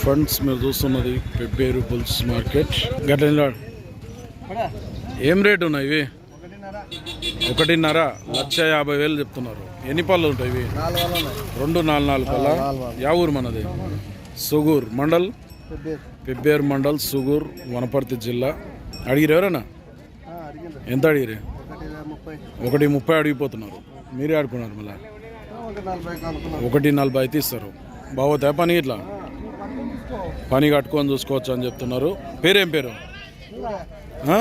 Funds మీరు చూస్తున్నది Pebbair bulls market గట్ల ఏం రేట్ ఉన్నాయి ఇవి? ఒకటిన్నర. లక్ష యాభై వేలు చెప్తున్నారు. ఎన్ని పళ్ళు ఉంటాయి ఇవి? రెండు నాలుగు నాలుగు పళ్ళ? యా ఊరు మనది? సుగూర్ మండల్? పెబ్బేరు. మండల్ సుగూర్ వనపర్తి జిల్లా. అడిగిరు ఎవరన్నా? ఎంత అడిగిరే ఒకటి ముప్పై అడిగిపోతున్నారు. మీరే ఆడుకున్నారు మళ్ళీ? ఒకటి నలభై అయితే ఇస్తారు బాగోతాయి పని ఇట్లా? పని కట్టుకొని చూసుకోవచ్చు అని చెప్తున్నారు. పేరేం పేరు? ఆ?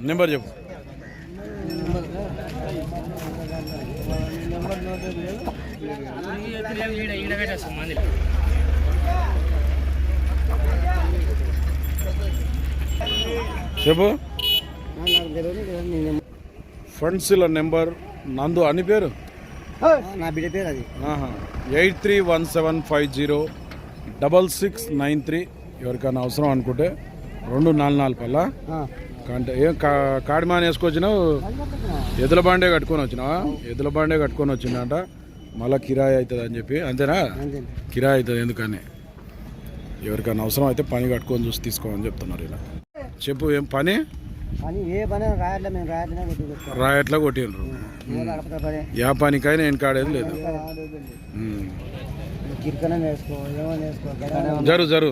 నెంబర్ చెప్పు. చెప్పు. ఫండ్స్ నెంబర్ నందు అని పేరు? నా బిడ్డ పేరు అది. Eight three one seven five zero double six nine three ఎవరికైనా అవసరం అనుకుంటే రెండు నాలుగు నాలుగు పల్ల కంటే ఏం కా- కాడిమాన్ వేసుకొచ్చినావు ఎద్దుల బండే కట్టుకొని వచ్చినావా? ఎద్దుల బండే కట్టుకొని వచ్చిందంట. మళ్ళీ కిరాయి అవుతుంది అని చెప్పి. అంతేనా? కిరాయి అవుతుంది ఎందుకని? ఎవరికైనా అవసరం అయితే పని కట్టుకొని చూసి తీసుకోమని చెప్తున్నారు ఇలా. చెప్పు ఏం పని? ఏ రాయట్లే కొట్టిండ్రు. యా పనికైనా ఏం కాడేది లేదు. జరు జరు.